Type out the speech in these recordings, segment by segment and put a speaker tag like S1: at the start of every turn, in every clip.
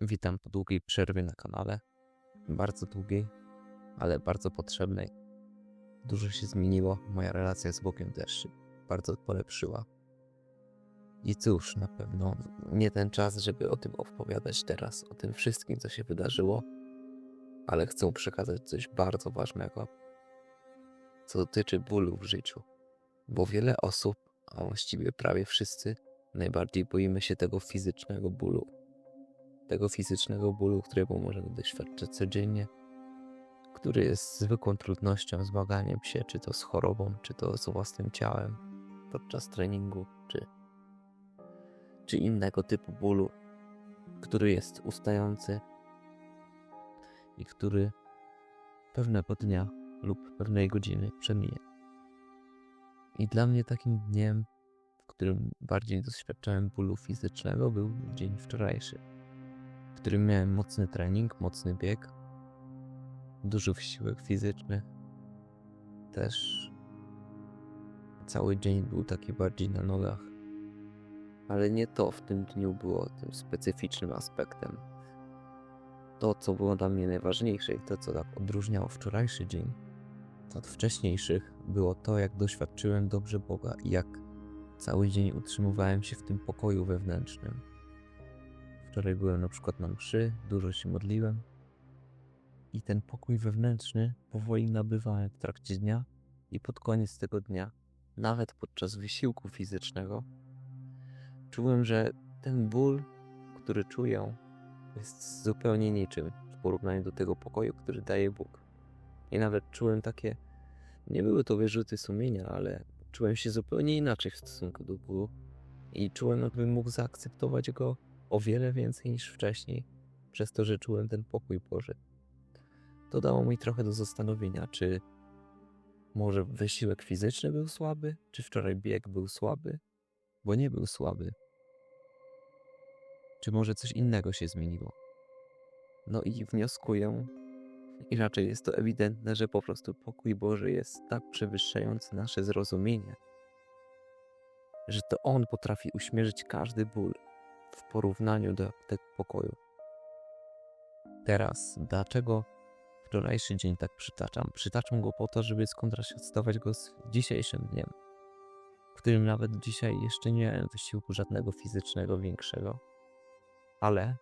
S1: Witam po długiej przerwie na kanale. Bardzo długiej, ale bardzo potrzebnej. Dużo się zmieniło, moja relacja z Bogiem też bardzo polepszyła. I cóż, na pewno nie ten czas, żeby o tym opowiadać teraz, o tym wszystkim, co się wydarzyło, ale chcę przekazać coś bardzo ważnego, co dotyczy bólu w życiu. Bo wiele osób, a właściwie prawie wszyscy, najbardziej boimy się tego fizycznego bólu. Tego fizycznego bólu, którego możemy doświadczać codziennie, który jest zwykłą trudnością, zmaganiem się, czy to z chorobą, czy to z własnym ciałem podczas treningu, czy, czy innego typu bólu, który jest ustający i który pewnego dnia lub pewnej godziny przeminie. I dla mnie takim dniem, w którym bardziej doświadczałem bólu fizycznego, był dzień wczorajszy, w którym miałem mocny trening, mocny bieg, duży wysiłek fizyczny. Też cały dzień był taki bardziej na nogach. Ale nie to w tym dniu było tym specyficznym aspektem. To, co było dla mnie najważniejsze i to, co tak odróżniało wczorajszy dzień od wcześniejszych, było to, jak doświadczyłem dobrze Boga i jak cały dzień utrzymywałem się w tym pokoju wewnętrznym. Wczoraj byłem na przykład na mszy, dużo się modliłem i ten pokój wewnętrzny powoli nabywałem w trakcie dnia i pod koniec tego dnia, nawet podczas wysiłku fizycznego, czułem, że ten ból, który czuję, jest zupełnie niczym w porównaniu do tego pokoju, który daje Bóg. I nawet czułem takie, nie były to wyrzuty sumienia, ale czułem się zupełnie inaczej w stosunku do bólu i czułem, jakbym mógł zaakceptować go o wiele więcej niż wcześniej, przez to, że czułem ten pokój Boży. To dało mi trochę do zastanowienia, czy może wysiłek fizyczny był słaby, czy wczoraj bieg był słaby, bo nie był słaby. Czy może coś innego się zmieniło? No i wnioskuję, i raczej jest to ewidentne, że po prostu pokój Boży jest tak przewyższający nasze zrozumienie, że to On potrafi uśmierzyć każdy ból w porównaniu do tego pokoju. Teraz, dlaczego wczorajszy dzień tak przytaczam? Przytaczam go po to, żeby skontrastować go z dzisiejszym dniem, w którym nawet dzisiaj jeszcze nie miałem wysiłku żadnego fizycznego większego, ale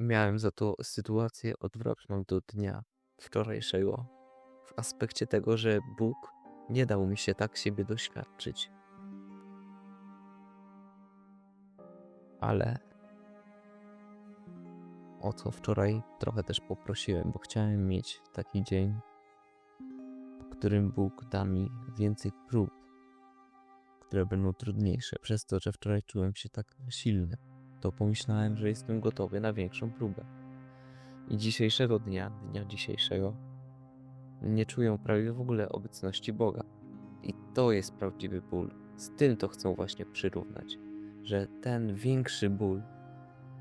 S1: miałem za to sytuację odwrotną do dnia wczorajszego, w aspekcie tego, że Bóg nie dał mi się tak siebie doświadczyć. Ale o co wczoraj trochę też poprosiłem, bo chciałem mieć taki dzień, w którym Bóg da mi więcej prób, które będą trudniejsze, przez to, że wczoraj czułem się tak silny to pomyślałem, że jestem gotowy na większą próbę. I dzisiejszego dnia, dnia dzisiejszego, nie czuję prawie w ogóle obecności Boga. I to jest prawdziwy ból. Z tym to chcę właśnie przyrównać, że ten większy ból,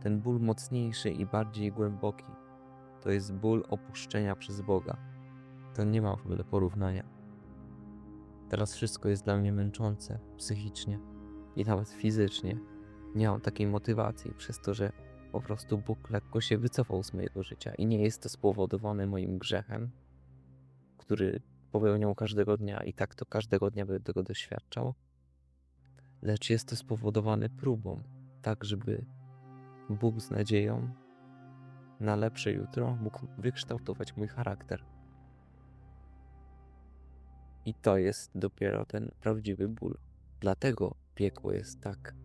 S1: ten ból mocniejszy i bardziej głęboki, to jest ból opuszczenia przez Boga. To nie ma w ogóle porównania. Teraz wszystko jest dla mnie męczące psychicznie i nawet fizycznie nie mam takiej motywacji przez to, że po prostu Bóg lekko się wycofał z mojego życia i nie jest to spowodowane moim grzechem, który popełniał każdego dnia i tak to każdego dnia będę tego doświadczał, lecz jest to spowodowane próbą, tak żeby Bóg z nadzieją na lepsze jutro mógł wykształtować mój charakter. I to jest dopiero ten prawdziwy ból. Dlatego piekło jest tak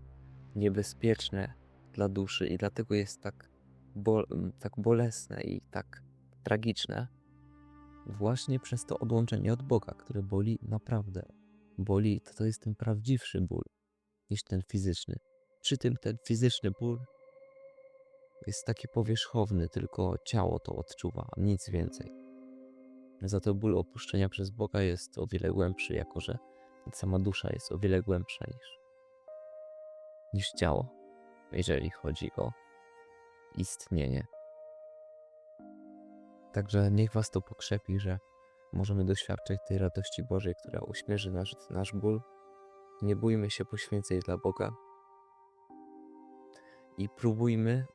S1: niebezpieczne dla duszy i dlatego jest tak, bol tak bolesne i tak tragiczne. Właśnie przez to odłączenie od Boga, które boli naprawdę. Boli, to, to jest ten prawdziwszy ból niż ten fizyczny. Przy tym ten fizyczny ból jest taki powierzchowny, tylko ciało to odczuwa, nic więcej. Za to ból opuszczenia przez Boga jest o wiele głębszy, jako że sama dusza jest o wiele głębsza niż niż ciało, jeżeli chodzi o istnienie. Także niech Was to pokrzepi, że możemy doświadczyć tej radości Bożej, która uśmierzy nasz, nasz ból. Nie bójmy się poświęceń dla Boga. i próbujmy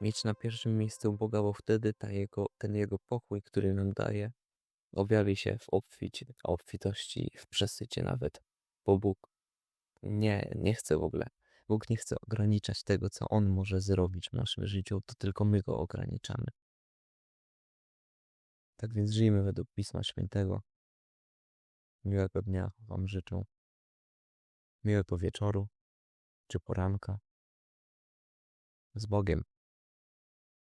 S1: mieć na pierwszym miejscu Boga, bo wtedy ta jego, ten Jego pokój, który nam daje, objawi się w obficie, obfitości, w przesycie nawet, bo Bóg nie, nie chce w ogóle. Bóg nie chce ograniczać tego, co On może zrobić w naszym życiu, to tylko my Go ograniczamy. Tak więc żyjmy według Pisma Świętego. Miłego dnia Wam życzę. Miłego wieczoru czy poranka. Z Bogiem.